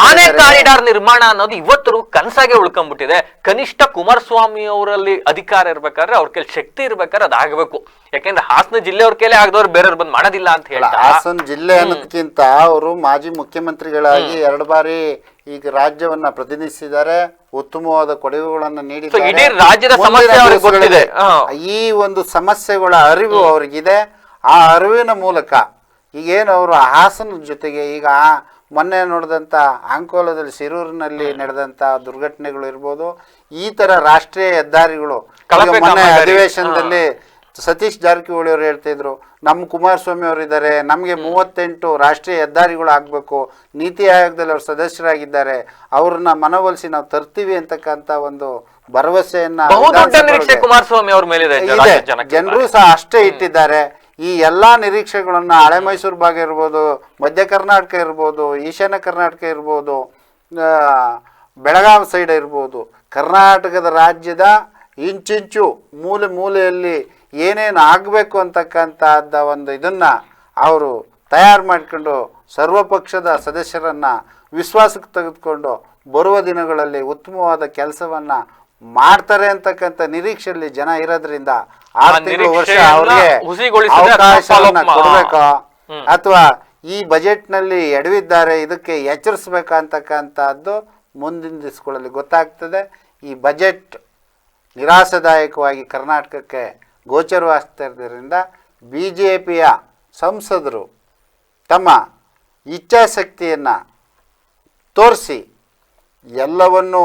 ಆನೆ ಕಾರಿಡಾರ್ ನಿರ್ಮಾಣ ಅನ್ನೋದು ಇವತ್ತರೂ ಕನಸಾಗೆ ಉಳ್ಕೊಂಡ್ಬಿಟ್ಟಿದೆ ಕನಿಷ್ಠ ಕುಮಾರಸ್ವಾಮಿ ಅವರಲ್ಲಿ ಅಧಿಕಾರ ಇರ್ಬೇಕಾದ್ರೆ ಅವ್ರ ಕೈಲಿ ಶಕ್ತಿ ಇರ್ಬೇಕಾದ್ರೆ ಅದಾಗಬೇಕು ಯಾಕೆಂದ್ರೆ ಹಾಸನ ಜಿಲ್ಲೆಯವ್ರ ಕೈಲೇ ಆಗದವ್ರು ಬೇರೆಯವ್ರು ಬಂದ್ ಮಾಡೋದಿಲ್ಲ ಅಂತ ಹೇಳಿ ಹಾಸನ ಹಾಸನ್ ಜಿಲ್ಲೆ ಅನ್ನೋದಕ್ಕಿಂತ ಅವರು ಮಾಜಿ ಮುಖ್ಯಮಂತ್ರಿಗಳಾಗಿ ಎರಡು ಬಾರಿ ಈಗ ರಾಜ್ಯವನ್ನ ಪ್ರತಿನಿಧಿಸಿದ್ದಾರೆ ಉತ್ತಮವಾದ ಕೊಡುಗೆಗಳನ್ನು ಇಡೀ ನೀಡಿದ್ದಾರೆ ರಾಜ್ಯದ ಸಮಸ್ಯೆ ಅವ್ರಿಗೆ. ಹಾ. ಈ ಒಂದು ಸಮಸ್ಯೆಗಳ ಅರಿವು ಅವರಿಗಿದೆ ಆ ಅರಿವಿನ ಮೂಲಕ ಈಗೇನು ಅವರು ಹಾಸನ ಜೊತೆಗೆ ಈಗ ಆ ಮೊನ್ನೆ ನೋಡಿದಂಥ ಅಂಕೋಲದಲ್ಲಿ ಶಿರೂರಿನಲ್ಲಿ ನಡೆದಂಥ ದುರ್ಘಟನೆಗಳು ಇರ್ಬೋದು ಈ ಥರ ರಾಷ್ಟ್ರೀಯ ಹೆದ್ದಾರಿಗಳು ಈಗ ಕಳಪೆ ಮೊನ್ನೆ ಕಾಮಗಾರಿ. ಅಧಿವೇಶನದಲ್ಲಿ ಸತೀಶ್ ಜಾರಕಿಹೊಳಿ ಅವರು ಹೇಳ್ತಿದ್ರು ನಮ್ಮ ಕುಮಾರಸ್ವಾಮಿ ಅವರು ಇದ್ದಾರೆ ನಮಗೆ ಮೂವತ್ತೆಂಟು ರಾಷ್ಟ್ರೀಯ ಹೆದ್ದಾರಿಗಳು ಆಗಬೇಕು ನೀತಿ ಆಯೋಗದಲ್ಲಿ ಅವರು ಸದಸ್ಯರಾಗಿದ್ದಾರೆ ಅವ್ರನ್ನ ಮನವೊಲಿಸಿ ನಾವು ತರ್ತೀವಿ ಅಂತಕ್ಕಂಥ ಒಂದು ಭರವಸೆಯನ್ನ ಕುಮಾರಸ್ವಾಮಿ ಅವ್ರ ಜನರು ಸಹ ಅಷ್ಟೇ ಇಟ್ಟಿದ್ದಾರೆ. ಈ ಎಲ್ಲಾ ನಿರೀಕ್ಷೆಗಳನ್ನ ಹಳೆ ಮೈಸೂರು ಭಾಗ ಇರ್ಬೋದು ಮಧ್ಯ ಕರ್ನಾಟಕ ಇರ್ಬೋದು ಈಶಾನ್ಯ ಕರ್ನಾಟಕ ಇರ್ಬೋದು ಬೆಳಗಾವಿ ಸೈಡ್ ಇರ್ಬೋದು ಕರ್ನಾಟಕದ ರಾಜ್ಯದ ಇಂಚಿಂಚು ಮೂಲೆ ಮೂಲೆಯಲ್ಲಿ ಏನೇನು ಆಗಬೇಕು ಅಂತಕ್ಕಂಥದ್ದ ಒಂದು ಇದನ್ನ ಅವರು ತಯಾರು ಮಾಡಿಕೊಂಡು ಸರ್ವಪಕ್ಷದ ಸದಸ್ಯರನ್ನ ವಿಶ್ವಾಸಕ್ಕೆ ತೆಗೆದುಕೊಂಡು ಬರುವ ದಿನಗಳಲ್ಲಿ ಉತ್ತಮವಾದ ಕೆಲಸವನ್ನ ಮಾಡ್ತಾರೆ ಅಂತಕ್ಕಂಥ ನಿರೀಕ್ಷೆಯಲ್ಲಿ ಜನ ಇರೋದ್ರಿಂದ ಆರು ಆ ತಿಂಗಳು ವರ್ಷ ಅವರಿಗೆ ಅವಕಾಶವನ್ನು ಕೊಡಬೇಕು? ಅಥವಾ ಈ ಬಜೆಟ್ನಲ್ಲಿ ಎಡವಿದ್ದಾರೆ ಇದಕ್ಕೆ ಎಚ್ಚರಿಸಬೇಕಂತಕ್ಕಂಥದ್ದು ಮುಂದಿನ ದಿವಸಗಳಲ್ಲಿ ಗೊತ್ತಾಗ್ತದೆ. ಈ ಬಜೆಟ್ ನಿರಾಸದಾಯಕವಾಗಿ ಕರ್ನಾಟಕಕ್ಕೆ ಗೋಚರವಾಗ್ತಾ ಇರೋದ್ರಿಂದ ಬಿ ಜೆ ಪಿಯ ಸಂಸದರು ತಮ್ಮ ಇಚ್ಛಾಶಕ್ತಿಯನ್ನು ತೋರಿಸಿ ಎಲ್ಲವನ್ನೂ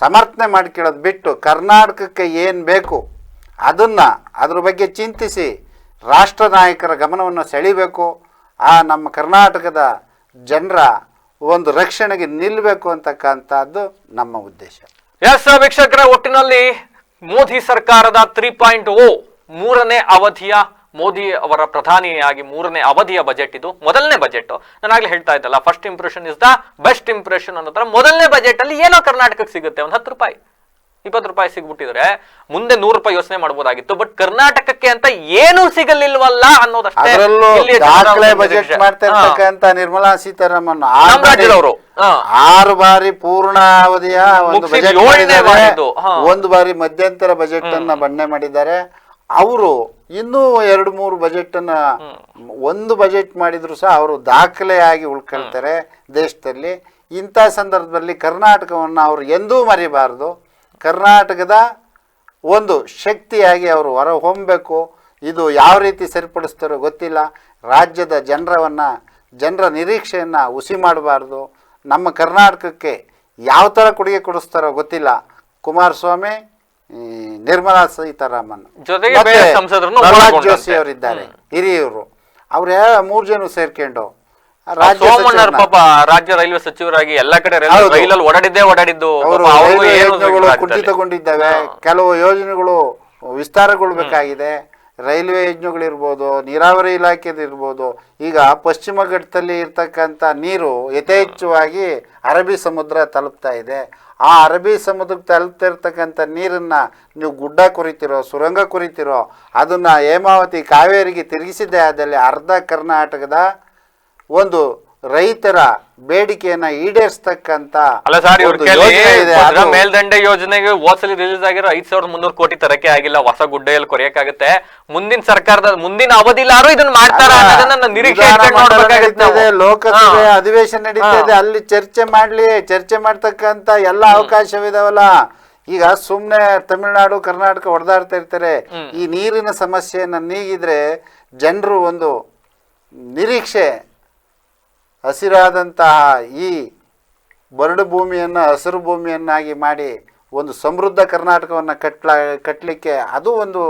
ಸಮರ್ಥನೆ ಮಾಡ್ಕೊಳ್ಳೋದು ಬಿಟ್ಟು ಕರ್ನಾಟಕಕ್ಕೆ ಏನು ಬೇಕು ಅದನ್ನು ಅದ್ರ ಬಗ್ಗೆ ಚಿಂತಿಸಿ ರಾಷ್ಟ್ರ ನಾಯಕರ ಗಮನವನ್ನು ಸೆಳಿಬೇಕು. ಆ ನಮ್ಮ ಕರ್ನಾಟಕದ ಜನರ ಒಂದು ರಕ್ಷಣೆಗೆ ನಿಲ್ಲಬೇಕು ಅಂತಕ್ಕಂಥದ್ದು ನಮ್ಮ ಉದ್ದೇಶ. ಎಸ್ ವೀಕ್ಷಕರ, ಒಟ್ಟಿನಲ್ಲಿ ಮೋದಿ ಸರ್ಕಾರದ ತ್ರೀ ಪಾಯಿಂಟ್ ಓ ಮೂರನೇ ಅವಧಿಯ ಮೋದಿ ಅವರ ಪ್ರಧಾನಿಯಾಗಿ ಮೂರನೇ ಅವಧಿಯ ಬಜೆಟ್ ಇದು ಮೊದಲನೇ ಬಜೆಟ್ ನಾನಾಗ್ಲೇ ಹೇಳ್ತಾ ಇದ್ದಲ್ಲ first impression is the best impression ಅನ್ನೋ ತರ ಮೊದಲನೇ ಬಜೆಟ್ ಅಲ್ಲಿ ಏನೋ ಕರ್ನಾಟಕಕ್ಕೆ ಸಿಗುತ್ತೆ ಒಂದು ಹತ್ತು ರೂಪಾಯಿ ಇಪ್ಪತ್ತು ರೂಪಾಯಿ ಸಿಗ್ಬಿಟ್ಟಿದ್ರೆ ಮುಂದೆ ನೂರು ರೂಪಾಯಿ ಯೋಚನೆ ಮಾಡಬಹುದಾಗಿತ್ತು ಬಟ್ ಕರ್ನಾಟಕಕ್ಕೆ ಅಂತ ಏನೂ ಸಿಗಲಿಲ್ವಲ್ಲ ಅನ್ನೋದಷ್ಟೇ ನಿರ್ಮಲಾ ಸೀತಾರಾಮನ್ ನಮ್ಮ ಆರು ಬಾರಿ- ಪೂರ್ಣ ಅವಧಿಯ ಪೂರ್ಣಾವಧಿಯ ಒಂದು ಬಜೆಟ್ ಏಳನೇ ಮಾಡಿದ್ದಾರೆ. ಬಾರಿದು, ಹಾ. ಒಂದು ಬಾರಿ ಮಧ್ಯಂತರ ಬಜೆಟ್ ಅನ್ನ ಬಣ್ಣೆ ಮಾಡಿದ್ದಾರೆ. ಅವರು ಇನ್ನೂ ಎರಡು ಮೂರು ಬಜೆಟ್ ಅನ್ನ ಒಂದು ಬಜೆಟ್ ಮಾಡಿದ್ರು ಸಹ ಅವರು ದಾಖಲೆಯಾಗಿ ಉಳ್ಕೊಳ್ತಾರೆ ದೇಶದಲ್ಲಿ. ಇಂಥ ಸಂದರ್ಭದಲ್ಲಿ ಕರ್ನಾಟಕವನ್ನು ಅವರು ಎಂದೂ ಮರಿಬಾರದು. ಕರ್ನಾಟಕದ ಒಂದು ಶಕ್ತಿಯಾಗಿ ಅವರು ಹೊರ ಹೊಮ್ಮಬೇಕು ಇದು ಯಾವ ರೀತಿ ಸರಿಪಡಿಸ್ತಾರೋ ಗೊತ್ತಿಲ್ಲ. ರಾಜ್ಯದ ಜನರವನ್ನು ಜನರ ನಿರೀಕ್ಷೆಯನ್ನು ಹುಸಿ ಮಾಡಬಾರ್ದು. ನಮ್ಮ ಕರ್ನಾಟಕಕ್ಕೆ ಯಾವ ಥರ ಕೊಡುಗೆ ಕೊಡಿಸ್ತಾರೋ ಗೊತ್ತಿಲ್ಲ. ಕುಮಾರಸ್ವಾಮಿ ನಿರ್ಮಲಾ ಸೀತಾರಾಮನ್. ಪ್ರಹ್ಲಾದ್. ಜೋಶಿ ಅವರಿದ್ದಾರೆ ಹಿರಿಯವರು ಅವ್ರು ಮೂರು ಜನ ಸೇರ್ಕೊಂಡು ಪಾಪ ರಾಜ್ಯ ರೈಲ್ವೆ ಸಚಿವರಾಗಿ ಎಲ್ಲಾ ಕಡೆ. ರೈಲಲ್ಲಿ ಓಡಾಡಿದ್ದೇ ಓಡಾಡಿದ್ದು. ಕುಂಠಿತಗೊಂಡಿದ್ದಾವೆ. ಕೆಲವು ಯೋಜನೆಗಳು ವಿಸ್ತಾರಗೊಳ್ಬೇಕಾಗಿದೆ. ರೈಲ್ವೆ ಯೋಜನೆಗಳಿರ್ಬೋದು ನೀರಾವರಿ ಇಲಾಖೆದಿರ್ಬೋದು ಈಗ ಪಶ್ಚಿಮ ಘಟ್ಟದಲ್ಲಿ ಇರ್ತಕ್ಕಂಥ ನೀರು ಯಥೇಚ್ಛವಾಗಿ ಅರಬ್ಬಿ ಸಮುದ್ರ ತಲುಪ್ತಾ ಇದೆ. ಆ ಅರಬ್ಬಿ ಸಮುದ್ರಕ್ಕೆ ತಲುಪ್ತಾ ಇರ್ತಕ್ಕಂಥ ನೀರನ್ನು ನೀವು ಗುಡ್ಡ ಕುರಿತಿರೋ, ಸುರಂಗ ಕುರಿತಿರೋ, ಅದನ್ನು ಹೇಮಾವತಿ ಕಾವೇರಿಗೆ ತಿರುಗಿಸಿದ್ದೇ ಆದಲ್ಲಿ ಅರ್ಧ ಕರ್ನಾಟಕದ ಒಂದು ರೈತರ ಬೇಡಿಕೆಯನ್ನ ಈಡೇರಿಸತಕ್ಕಂತ ಅಲ್ಲ ಸರ್ ಇವ್ರ ಮೇಲ್ದಂಡೆ ಯೋಜನೆಗೆ ಓಸಲಿ ರಿಲೀಸ್ ಆಗಿರೋ ಐದ್ ಸಾವಿರದ ಮುನ್ನೂರು ಕೋಟಿ ತರಕ್ಕೆ ಆಗಿಲ್ಲ ಹೊಸ ಗುಡ್ಡೆಯಲ್ಲಿ ಕೊರಿಯಕ್ಕಾಗತ್ತೆ. ಮುಂದಿನ ಸರ್ಕಾರದ ಮುಂದಿನ ಅವಧಿಲಾರು ಇದನ್ನ ಮಾಡ್ತಾರ ನಿರೀಕ್ಷೆ. ಲೋಕಸಭೆ ಅಧಿವೇಶನ ನಡೀತಾ ಇದೆ ಅಲ್ಲಿ ಚರ್ಚೆ ಮಾಡ್ಲಿ ಚರ್ಚೆ ಮಾಡ್ತಕ್ಕಂತ ಎಲ್ಲಾ ಅವಕಾಶವಿದಾವಲ್ಲ. ಈಗ ಸುಮ್ನೆ ತಮಿಳುನಾಡು ಕರ್ನಾಟಕ ಹೊಡೆದಾಡ್ತಾ ಇರ್ತಾರೆ. ಈ ನೀರಿನ ಸಮಸ್ಯೆಯನ್ನ ನೀಗಿದ್ರೆ ಜನರು ಒಂದು ನಿರೀಕ್ಷೆ ಹಸಿರಾದಂತಹ ಈ ಬರಡು ಭೂಮಿಯನ್ನು ಹಸಿರು ಭೂಮಿಯನ್ನಾಗಿ ಮಾಡಿ ಒಂದು ಸಮೃದ್ಧ ಕರ್ನಾಟಕವನ್ನು ಕಟ್ಲ ಕಟ್ಟಲಿಕ್ಕೆ ಅದು ಒಂದು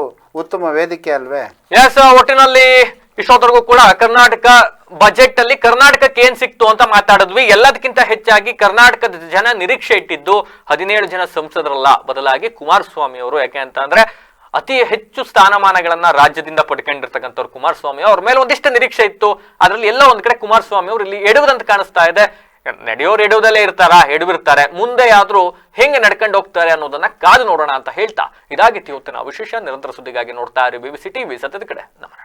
ಉತ್ತಮ ವೇದಿಕೆ ಅಲ್ವೇ? ಎಸ್ ಒಟ್ಟಿನಲ್ಲಿ ಇಷ್ಟೊತ್ತರೆಗೂ ಕೂಡ ಕರ್ನಾಟಕ ಬಜೆಟ್ ಅಲ್ಲಿ ಕರ್ನಾಟಕಕ್ಕೆ ಏನ್ ಸಿಕ್ತು ಅಂತ ಮಾತಾಡಿದ್ವಿ. ಎಲ್ಲದಕ್ಕಿಂತ ಹೆಚ್ಚಾಗಿ ಕರ್ನಾಟಕದ ಜನ ನಿರೀಕ್ಷೆ ಇಟ್ಟಿದ್ದು ಹದಿನೇಳು ಜನ ಸಂಸದರಲ್ಲ. ಬದಲಾಗಿ ಕುಮಾರಸ್ವಾಮಿ ಅವರು ಯಾಕೆ ಅಂತ ಅಂದ್ರೆ ಅತಿ ಹೆಚ್ಚು ಸ್ಥಾನಮಾನಗಳನ್ನ ರಾಜ್ಯದಿಂದ ಪಡ್ಕೊಂಡಿರ್ತಕ್ಕಂಥವ್ರು ಕುಮಾರಸ್ವಾಮಿ. ಅವ್ರ ಮೇಲೆ ಒಂದಿಷ್ಟು ನಿರೀಕ್ಷೆ ಇತ್ತು. ಅದ್ರಲ್ಲಿ ಎಲ್ಲ ಒಂದ್ ಕಡೆ ಕುಮಾರಸ್ವಾಮಿ ಅವರು ಇಲ್ಲಿ ಎಡುವುದಂತ ಕಾಣಿಸ್ತಾ ಇದೆ. ನಡೆಯೋರು ಎಡುವುದಲ್ಲೇ ಇರ್ತಾರ? ಎಡುವಿರ್ತಾರೆ. ಮುಂದೆ ಆದ್ರೂ ಹೆಂಗೆ ನಡ್ಕೊಂಡು ಹೋಗ್ತಾರೆ ಅನ್ನೋದನ್ನ ಕಾದು ನೋಡೋಣ ಅಂತ ಹೇಳ್ತಾ ಇದಾಗಿತ್ತು ಇವತ್ತಿನ ವಿಶೇಷ ನಿರಂತರ ಸುದ್ದಿಗಾಗಿ ನೋಡ್ತಾ ಇರಿ. ಟಿ ಟಿವಿ ಸತ್ಯದ ಕಡೆ. ನಮನ.